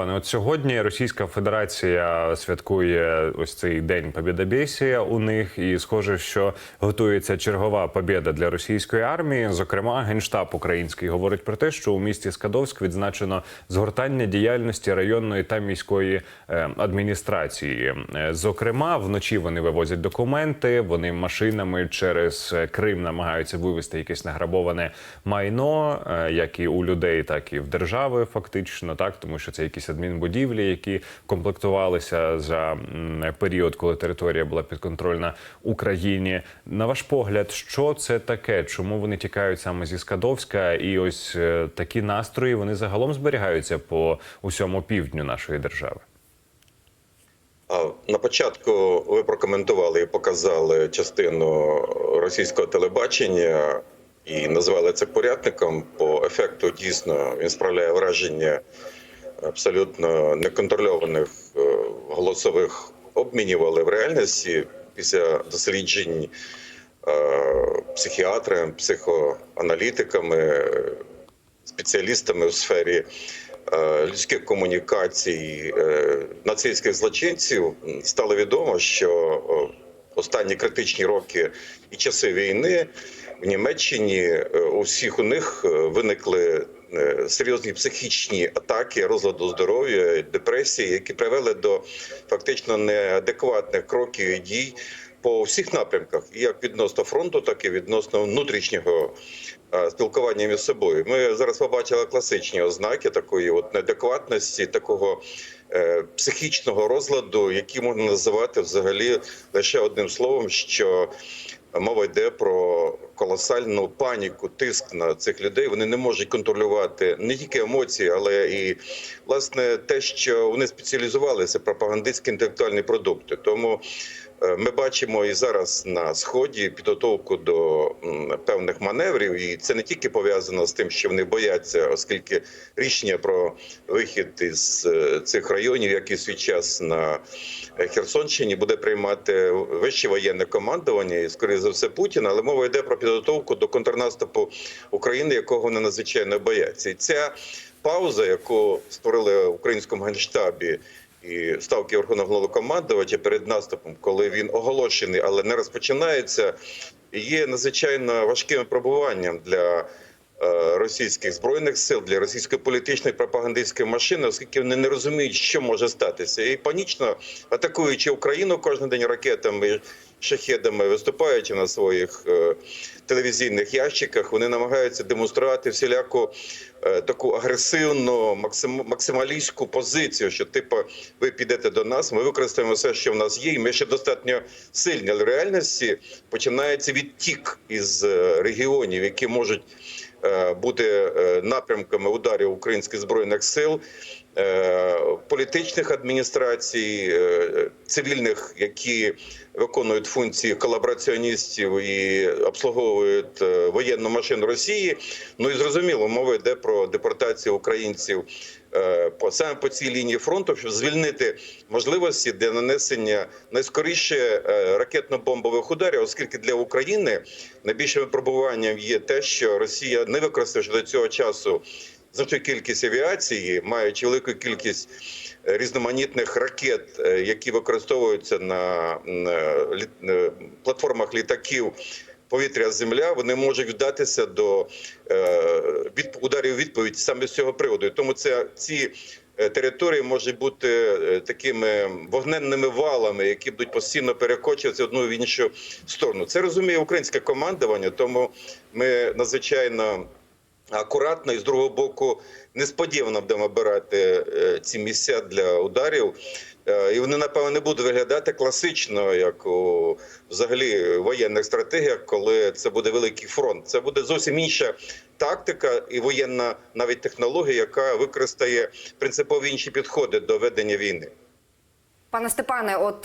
Пане, от сьогодні Російська Федерація святкує ось цей день Побєдобєсія у них, і схоже, що готується чергова побєда для російської армії. Зокрема, генштаб український говорить про те, що у місті Скадовськ відзначено згортання діяльності районної та міської е, адміністрації. Е, Зокрема, вночі вони вивозять документи, вони машинами через Крим намагаються вивезти якесь награбоване майно, е, як і у людей, так і в держави, фактично, так тому що це якісь адмінбудівлі, які комплектувалися за період, коли територія була підконтрольна Україні. На ваш погляд, що це таке? Чому вони тікають саме зі Скадовська? І ось е, такі настрої вони загалом зберігаються по усьому півдню нашої держави. На початку ви прокоментували і показали частину російського телебачення і назвали це порядником. По ефекту дійсно він справляє враження абсолютно неконтрольованих е, голосових обмінів, але в реальності після досліджень е, психіатрами, психоаналітиками, спеціалістами у сфері е, людських комунікацій нацистських злочинців стало відомо, що останні критичні роки і часи війни в Німеччині у всіх у них виникли серйозні психічні атаки, розладу здоров'я, депресії, які привели до фактично неадекватних кроків і дій. По всіх напрямках, як відносно фронту, так і відносно внутрішнього е, спілкування між собою. Ми зараз побачили класичні ознаки такої от неадекватності, такого е, психічного розладу, який можна називати взагалі лише одним словом, що мова йде про колосальну паніку, тиск на цих людей. Вони не можуть контролювати не тільки емоції, але і власне те, що вони спеціалізувалися пропагандистські інтелектуальні продукти. Тому ми бачимо і зараз на сході підготовку до певних маневрів, і це не тільки пов'язано з тим, що вони бояться, оскільки рішення про вихід із е, цих районів, як і свій час на е, Херсонщині, буде приймати вище воєнне командування і скоріше за все Путін. Але мова йде про підготовку до контрнаступу України, якого вони надзвичайно бояться. І ця пауза, яку створили в українському генштабі. І ставки Верховного Головнокомандувача перед наступом, коли він оголошений, але не розпочинається, є надзвичайно важким пробуванням для російських збройних сил, для російської політичної пропагандистської машини, оскільки вони не розуміють, що може статися, і панічно атакуючи Україну кожен день ракетами. Шахедами виступаючи на своїх е, телевізійних ящиках, вони намагаються демонструвати всіляку е, таку агресивну, максим, максималістську позицію, що типу, ви підете до нас, ми використаємо все, що в нас є, і ми ще достатньо сильні. Але в реальності починається відтік із е, регіонів, які можуть е, бути е, напрямками ударів українських збройних сил. Е, Політичних адміністрацій, е, цивільних, які виконують функції колабораціоністів і обслуговують е, воєнну машину Росії. Ну і зрозуміло, мова йде про депортацію українців по саме по цій лінії фронту, щоб звільнити можливості для нанесення найскоріше ракетно-бомбових ударів, оскільки для України найбільшим випробуванням є те, що Росія не використовуючи до цього часу значну кількість авіації, маючи велику кількість е, різноманітних ракет, е, які використовуються на, е, платформах літаків. Повітря земля вони можуть вдатися до від ударів відповідь саме з цього приводу. Тому це ці території можуть бути такими вогненними валами, які будуть постійно перекочуватися одну в іншу сторону. Це розуміє українське командування, тому ми надзвичайно акуратно і з другого боку несподівано будемо обирати е, ці місця для ударів. Е, І вони напевно не будуть виглядати класично, як у взагалі воєнних стратегіях, коли це буде великий фронт. Це буде зовсім інша тактика і воєнна навіть технологія, яка використає принципово інші підходи до ведення війни. Пане Степане, от